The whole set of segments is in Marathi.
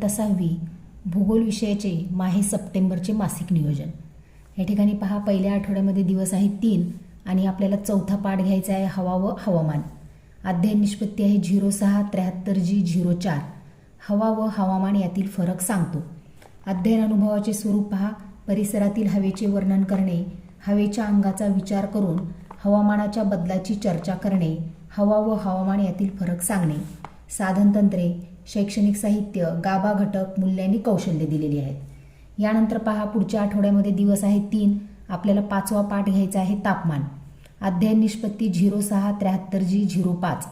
इयत्ता सहावी भूगोल विषयाचे माहे सप्टेंबरचे मासिक नियोजन. या ठिकाणी पहा पहिल्या आठवड्यामध्ये दिवस आहे तीन आणि आपल्याला चौथा पाठ घ्यायचा आहे हवा व हवामान. अध्ययन निष्पत्ती आहे झिरो सहा त्र्याहत्तर जी झिरो चार. हवा व हवामान यातील फरक सांगतो. अध्ययन अनुभवाचे स्वरूप पहा परिसरातील हवेचे वर्णन करणे हवेच्या अंगाचा विचार करून हवामानाच्या बदलाची चर्चा करणे हवा व हवामान यातील फरक सांगणे. साधनतंत्रे शैक्षणिक साहित्य गाभा घटक मूल्यांनी कौशल्य दिलेली आहेत. यानंतर पहा पुढच्या आठवड्यामध्ये दिवस आहे तीन. आपल्याला पाचवा पाठ घ्यायचा आहे तापमान. अध्ययन निष्पत्ती झिरो सहा त्र्याहत्तर जी झिरो पाच.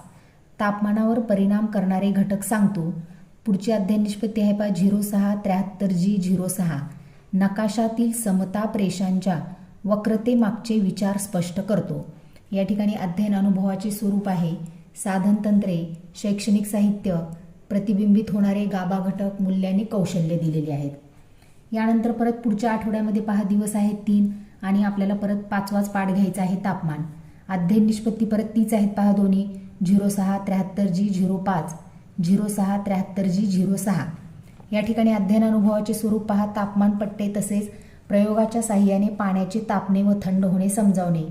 तापमानावर परिणाम करणारे घटक सांगतो. पुढची अध्ययन निष्पत्ती आहे पहा झिरो सहा त्र्याहत्तर जी झिरो सहा. नकाशातील समताप रेषांच्या वक्रतेमागचे विचार स्पष्ट करतो. या ठिकाणी अध्ययन अनुभवाचे स्वरूप आहे. साधनतंत्रे शैक्षणिक साहित्य प्रतिबिंबित होणारे गाभा घटक मूल्यांनी कौशल्य दिलेली आहेत. यानंतर परत पुढच्या आठवड्यामध्ये पहा दिवस आहेत तीन आणि आपल्याला परत पाचवाच पाठ घ्यायचा आहे तापमान. अध्ययन निष्पत्ती परत तीच आहेत पहा दोन्ही. झिरो सहा त्र्याहत्तर जी झिरो पाच. झिरो सहा त्र्याहत्तर जी झिरो सहा. या ठिकाणी अध्ययन अनुभवाचे स्वरूप पहा तापमान पट्टे तसेच प्रयोगाच्या साह्याने पाण्याचे तापणे व थंड होणे समजावणे.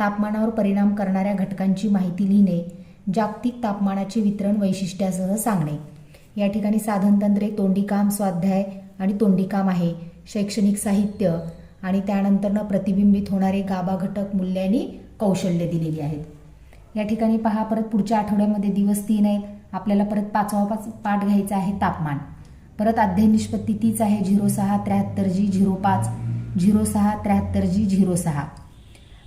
तापमानावर परिणाम करणाऱ्या घटकांची माहिती लिहिणे. जागतिक तापमानाचे वितरण वैशिष्ट्यासह सांगणे. या ठिकाणी साधनतंत्रे तोंडीकाम स्वाध्याय आणि तोंडीकाम आहे. शैक्षणिक साहित्य आणि त्यानंतरनं प्रतिबिंबित होणारे गाभा घटक मूल्यांनी कौशल्य दिलेली आहेत. या ठिकाणी पहा परत पुढच्या आठवड्यामध्ये दिवस तीन आहेत. आपल्याला परत पाचवा पाच पाठ घ्यायचा आहे तापमान. परत अध्ययन निष्पत्ती तीच आहे झिरो सहा त्र्याहत्तर जी झिरो पाच झिरो सहा त्र्याहत्तर जी झिरो सहा.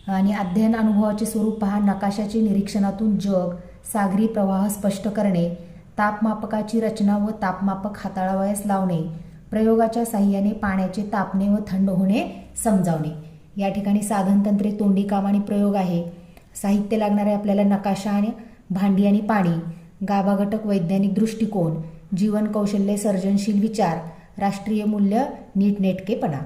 आणि अध्ययन अनुभवाचे स्वरूप पहा. नकाशाचे निरीक्षणातून जग सागरी प्रवाह स्पष्ट करणे तापमापकाची रचना व तापमापक हाताळावयास लावणे प्रयोगाच्या साह्याने पाण्याचे तापणे व थंड होणे समजावणे. या ठिकाणी साधनतंत्रे तोंडी काम आणि प्रयोग आहे. साहित्य लागणारे आपल्याला नकाशा आणि भांडी आणि पाणी गाभा घटक वैज्ञानिक दृष्टिकोन जीवन कौशल्य सर्जनशील विचार राष्ट्रीय मूल्य नीटनेटकेपणा.